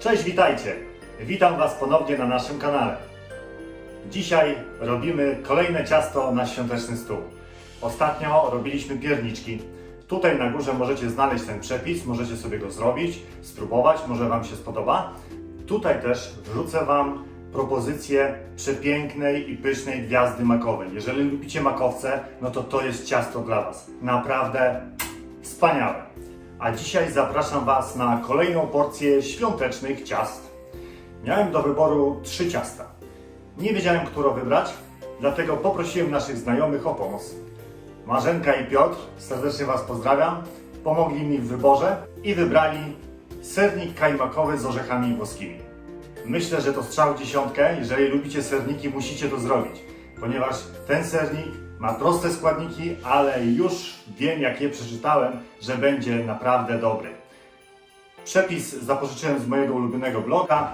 Cześć, witajcie! Witam Was ponownie na naszym kanale. Dzisiaj robimy kolejne ciasto na świąteczny stół. Ostatnio robiliśmy pierniczki. Tutaj na górze możecie znaleźć ten przepis, możecie sobie go zrobić, spróbować, może Wam się spodoba. Tutaj też wrzucę Wam propozycję przepięknej i pysznej gwiazdy makowej. Jeżeli lubicie makowce, no to to jest ciasto dla Was. Naprawdę wspaniałe. A dzisiaj zapraszam Was na kolejną porcję świątecznych ciast. Miałem do wyboru trzy ciasta. Nie wiedziałem, które wybrać, dlatego poprosiłem naszych znajomych o pomoc. Marzenka i Piotr, serdecznie Was pozdrawiam, pomogli mi w wyborze i wybrali sernik kajmakowy z orzechami włoskimi. Myślę, że to strzał dziesiątkę. Jeżeli lubicie serniki, musicie to zrobić, ponieważ ten sernik ma proste składniki, ale już wiem, jak je przeczytałem, że będzie naprawdę dobry. Przepis zapożyczyłem z mojego ulubionego bloga.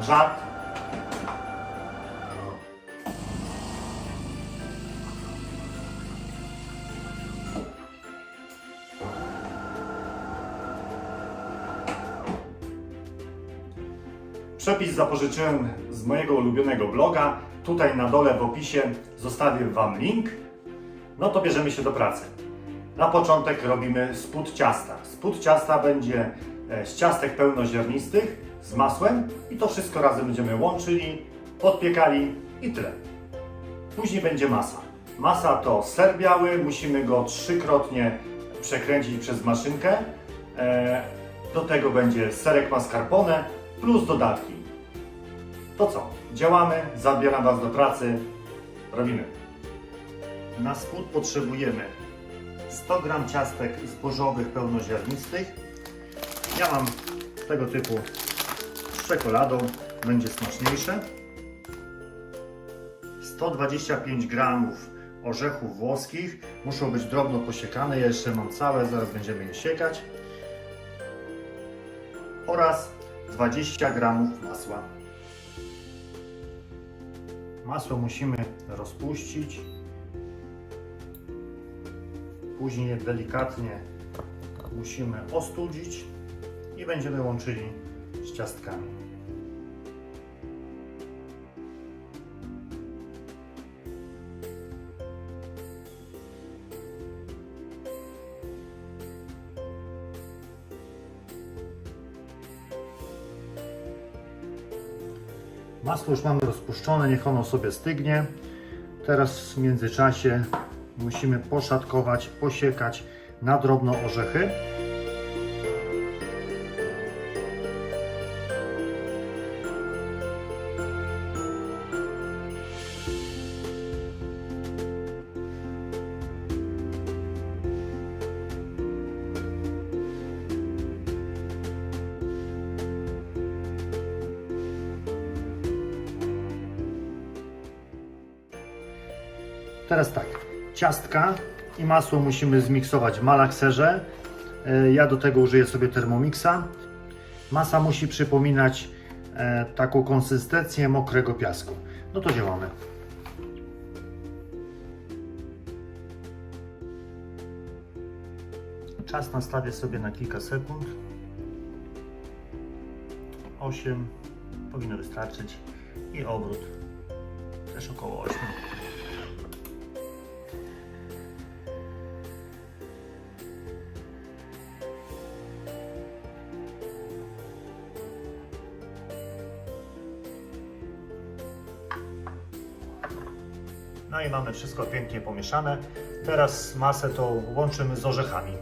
Żart. Przepis zapożyczyłem z mojego ulubionego bloga. Tutaj na dole w opisie zostawię Wam link. No to bierzemy się do pracy. Na początek robimy spód ciasta. Spód ciasta będzie e, z ciastek pełnoziarnistych z masłem i to wszystko razem będziemy łączyli, podpiekali i tyle. Później będzie masa. Masa to ser biały, musimy go trzykrotnie przekręcić przez maszynkę. E, Do tego będzie serek mascarpone plus dodatki. To co? Działamy, zabieram Was do pracy, robimy. Na spód potrzebujemy 100 g ciastek zbożowych pełnoziarnistych. Ja mam tego typu z czekoladą, będzie smaczniejsze. 125 g orzechów włoskich, muszą być drobno posiekane, ja jeszcze mam całe, zaraz będziemy je siekać. Oraz 20 g masła. Masło musimy rozpuścić. Później je delikatnie musimy ostudzić i będziemy łączyli z ciastkami. Masło już mamy rozpuszczone, niech ono sobie stygnie. Teraz w międzyczasie musimy poszatkować, posiekać na drobno orzechy. Teraz tak, ciastka i masło musimy zmiksować w malakserze. E, Ja do tego użyję sobie Thermomixa. Masa musi przypominać e, taką konsystencję mokrego piasku. No to działamy. Czas nastawię sobie na kilka sekund. 8 powinno wystarczyć i obrót też około 8. No i mamy wszystko pięknie pomieszane. Teraz masę to łączymy z orzechami.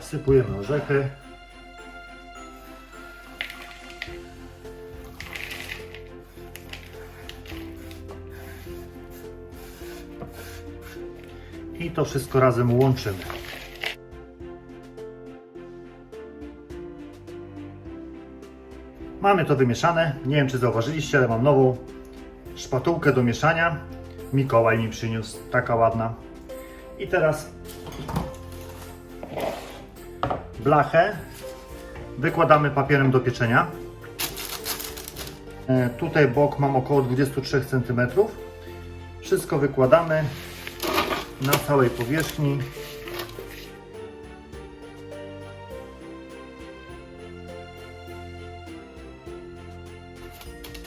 Wsypujemy orzechy. I to wszystko razem łączymy. Mamy to wymieszane. Nie wiem, czy zauważyliście, ale mam nową szpatułkę do mieszania. Mikołaj mi przyniósł, taka ładna. I teraz blachę, wykładamy papierem do pieczenia. E, Tutaj bok mam około 23 cm. Wszystko wykładamy na całej powierzchni.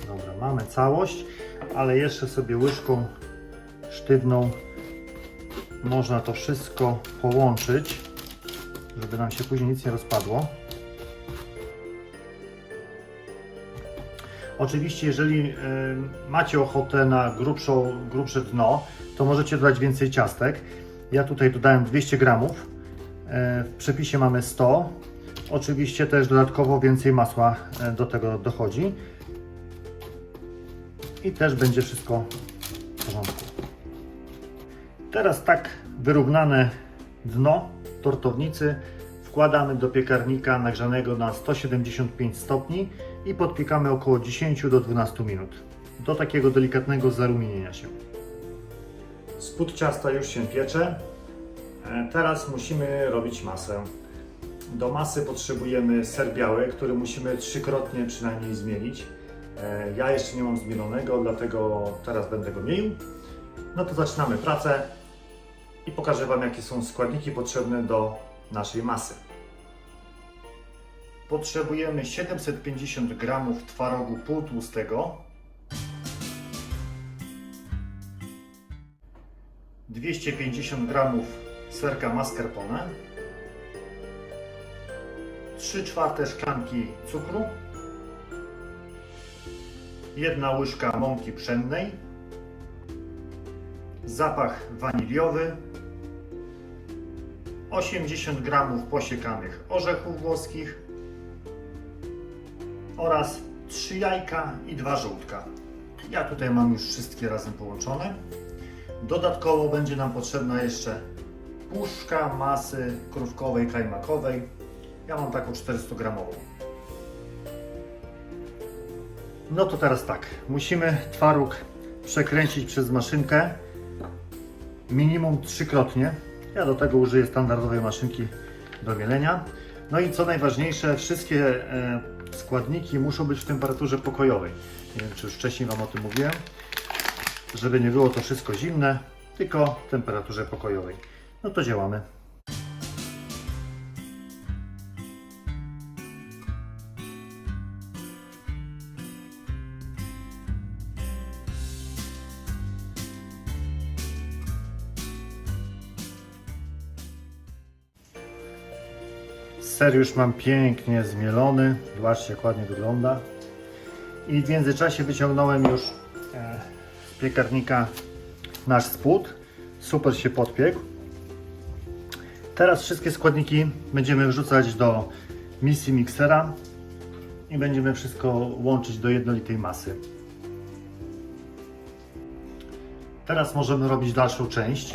Dobra, mamy całość, ale jeszcze sobie łyżką sztywną można to wszystko połączyć, żeby nam się później nic nie rozpadło. Oczywiście, jeżeli macie ochotę na grubszą, grubsze dno, to możecie dodać więcej ciastek. Ja tutaj dodałem 200 gramów. Y, w przepisie mamy 100. Oczywiście też dodatkowo więcej masła y, do tego dochodzi. I też będzie wszystko w porządku. Teraz tak wyrównane dno tortownicy wkładamy do piekarnika nagrzanego na 175 stopni i podpiekamy około 10 do 12 minut do takiego delikatnego zarumienienia się. Spód ciasta już się piecze. E, Teraz musimy robić masę. Do masy potrzebujemy ser biały, który musimy trzykrotnie przynajmniej zmielić. E, Ja jeszcze nie mam zmielonego, dlatego teraz będę go mielił. No to zaczynamy pracę i pokażę Wam, jakie są składniki potrzebne do naszej masy. Potrzebujemy 750 g twarogu półtłustego, 250 g serka mascarpone, 3 czwarte szklanki cukru, jedna łyżka mąki pszennej, zapach waniliowy, 80 g posiekanych orzechów włoskich oraz 3 jajka i 2 żółtka. Ja tutaj mam już wszystkie razem połączone. Dodatkowo będzie nam potrzebna jeszcze puszka masy krówkowej, kajmakowej. Ja mam taką 400 gramową. No to teraz tak, musimy twaróg przekręcić przez maszynkę minimum trzykrotnie. Ja do tego użyję standardowej maszynki do mielenia. No i co najważniejsze, wszystkie e, składniki muszą być w temperaturze pokojowej. Nie wiem, czy już wcześniej Wam o tym mówiłem, żeby nie było to wszystko zimne, tylko w temperaturze pokojowej. No to działamy. Ser już mam pięknie zmielony. Zobaczcie, jak ładnie wygląda. I w międzyczasie wyciągnąłem już e, piekarnika nasz spód. Super się podpiekł. Teraz wszystkie składniki będziemy wrzucać do misji miksera i będziemy wszystko łączyć do jednolitej masy. Teraz możemy robić dalszą część.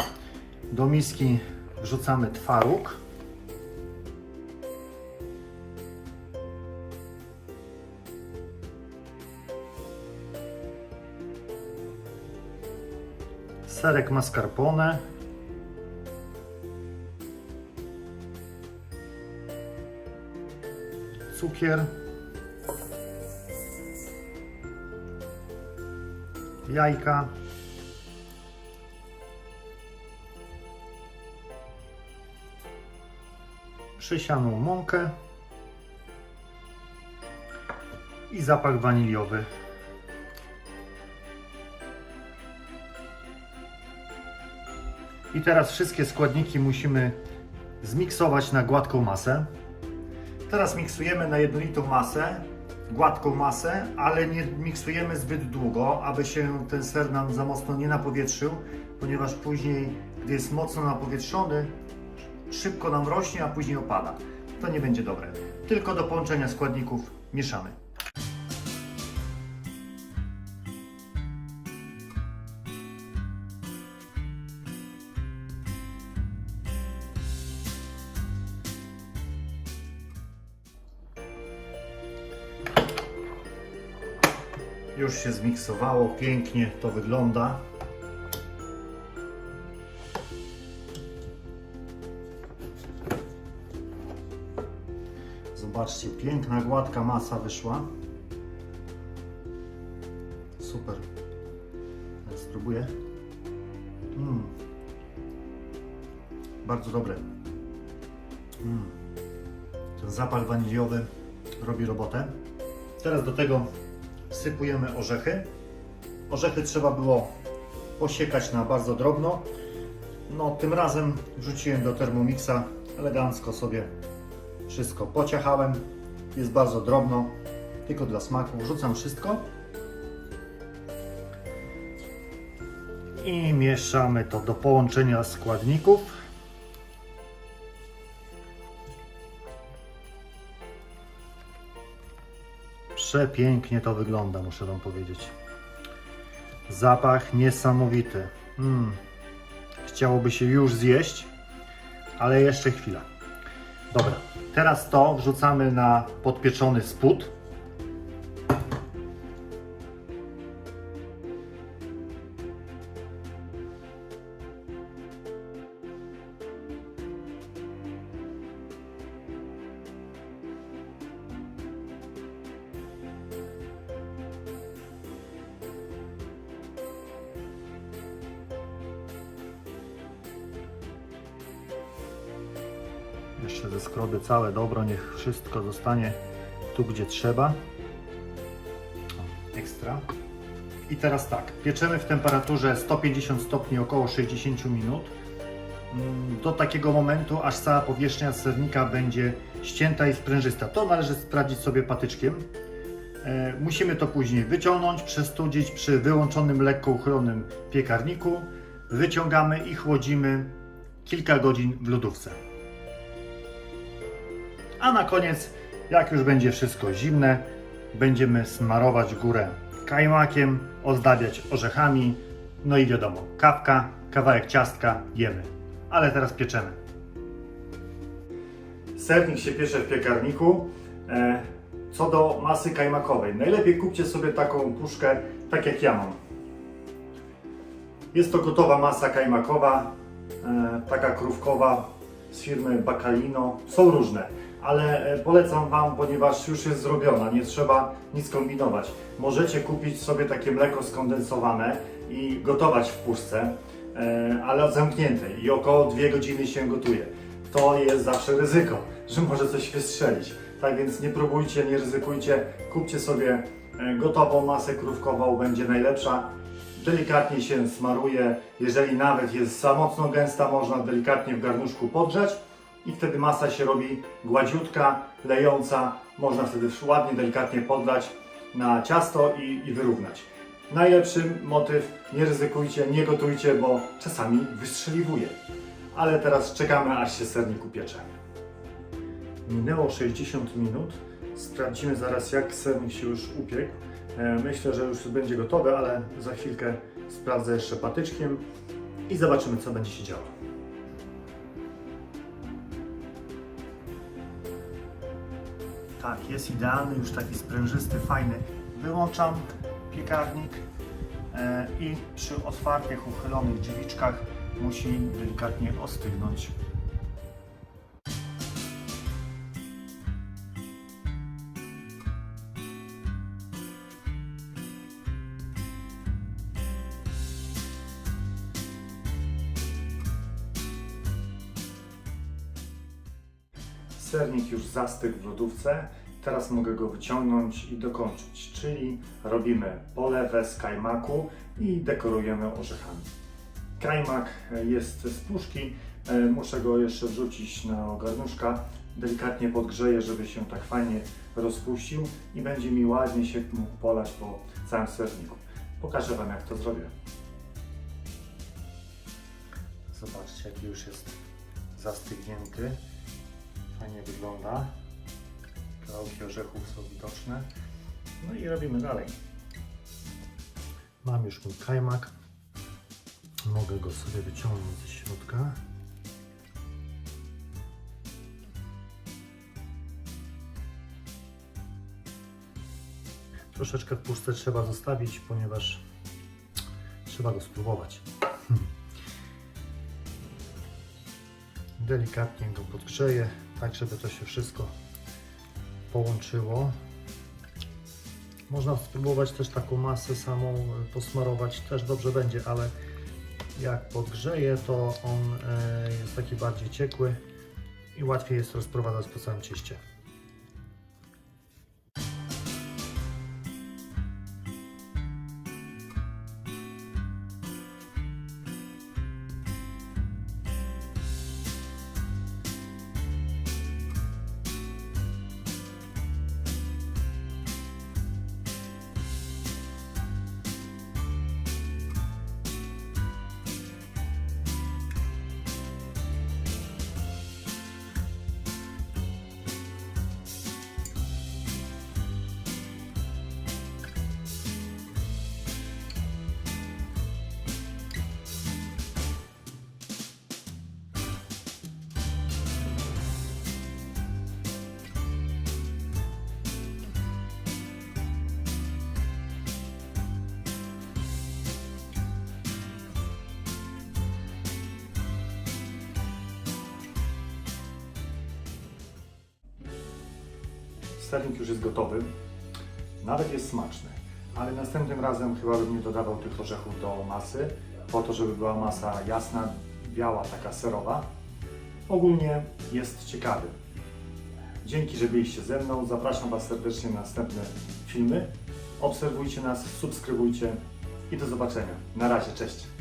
Do miski wrzucamy twaróg. Serek mascarpone, cukier, jajka, przysianą mąkę. I zapach waniliowy. I teraz wszystkie składniki musimy zmiksować na gładką masę. Teraz miksujemy na jednolitą masę, gładką masę, ale nie miksujemy zbyt długo, aby się ten ser nam za mocno nie napowietrzył, ponieważ później, gdy jest mocno napowietrzony, szybko nam rośnie, a później opada. To nie będzie dobre. Tylko do połączenia składników mieszamy. Już się zmiksowało, pięknie to wygląda. Zobaczcie, piękna, gładka masa wyszła. Super. Teraz spróbuję. Mm. Bardzo dobre. Mm. Ten zapach waniliowy robi robotę. Teraz do tego wsypujemy orzechy. Orzechy trzeba było posiekać na bardzo drobno. No, tym razem wrzuciłem do Thermomixa, elegancko sobie wszystko pociachałem. Jest bardzo drobno, tylko dla smaku. Wrzucam wszystko. I mieszamy to do połączenia składników. Przepięknie to wygląda, muszę Wam powiedzieć. Zapach niesamowity. Mm. Chciałoby się już zjeść, ale jeszcze chwila. Dobra, teraz to wrzucamy na podpieczony spód. Jeszcze ze skroby całe dobro, niech wszystko zostanie tu, gdzie trzeba. Ekstra. I teraz tak, pieczemy w temperaturze 150 stopni około 60 minut. Mm, Do takiego momentu, aż cała powierzchnia sernika będzie ścięta i sprężysta. To należy sprawdzić sobie patyczkiem. E, Musimy to później wyciągnąć, przestudzić przy wyłączonym lekko uchylonym piekarniku. Wyciągamy i chłodzimy kilka godzin w lodówce. A na koniec, jak już będzie wszystko zimne, będziemy smarować górę kajmakiem, ozdabiać orzechami, no i wiadomo, kawka, kawałek ciastka, jemy. Ale teraz pieczemy. Sernik się piecze w piekarniku. E, Co do masy kajmakowej, najlepiej kupcie sobie taką puszkę, tak jak ja mam. Jest to gotowa masa kajmakowa, e, taka krówkowa z firmy Bacalino. Są różne, ale e, polecam Wam, ponieważ już jest zrobiona, nie trzeba nic kombinować. Możecie kupić sobie takie mleko skondensowane i gotować w puszce, e, ale zamkniętej i około 2 godziny się gotuje. To jest zawsze ryzyko, że może coś wystrzelić. Tak więc nie próbujcie, nie ryzykujcie, kupcie sobie e, gotową masę krówkową, będzie najlepsza delikatnie się smaruje. Jeżeli nawet jest za mocno gęsta, można delikatnie w garnuszku podgrzać i wtedy masa się robi gładziutka, lejąca. Można wtedy ładnie, delikatnie podlać na ciasto i, i wyrównać. Najlepszy motyw, nie ryzykujcie, nie gotujcie, bo czasami wystrzeliwuje. Ale teraz czekamy, aż się sernik upiecze. Minęło 60 minut. Sprawdzimy zaraz, jak sernik się już upiekł. E, Myślę, że już będzie gotowy, ale za chwilkę sprawdzę jeszcze patyczkiem i zobaczymy, co będzie się działo. Tak, jest idealny, już taki sprężysty, fajny. Wyłączam piekarnik e, i przy otwartych, uchylonych drzwiczkach musi delikatnie ostygnąć. Już zastygł w lodówce. Teraz mogę go wyciągnąć i dokończyć, czyli robimy polewę z kajmaku i dekorujemy orzechami. Kajmak jest z puszki, e, muszę go jeszcze wrzucić na garnuszka. Delikatnie podgrzeję, żeby się tak fajnie rozpuścił i będzie mi ładnie się mógł polać po całym serniku. Pokażę Wam jak to zrobię. Zobaczcie jaki już jest zastygnięty. Fajnie wygląda. Kawałki orzechów są widoczne. No i robimy dalej. Mam już mój kajmak. Mogę go sobie wyciągnąć ze środka. Troszeczkę w puszce trzeba zostawić, ponieważ trzeba go spróbować. Delikatnie go podgrzeję, tak żeby to się wszystko połączyło. Można spróbować też taką masę samą e, posmarować, też dobrze będzie, ale jak podgrzeje, to on e, jest taki bardziej ciekły i łatwiej jest rozprowadzać po całym cieście. Sernik już jest gotowy. Nawet jest smaczny. Ale następnym razem chyba bym nie dodawał tych orzechów do masy, po to, żeby była masa jasna, biała, taka serowa. Ogólnie jest ciekawy. Dzięki, że byliście ze mną. Zapraszam Was serdecznie na następne filmy. Obserwujcie nas, subskrybujcie i do zobaczenia. Na razie, cześć.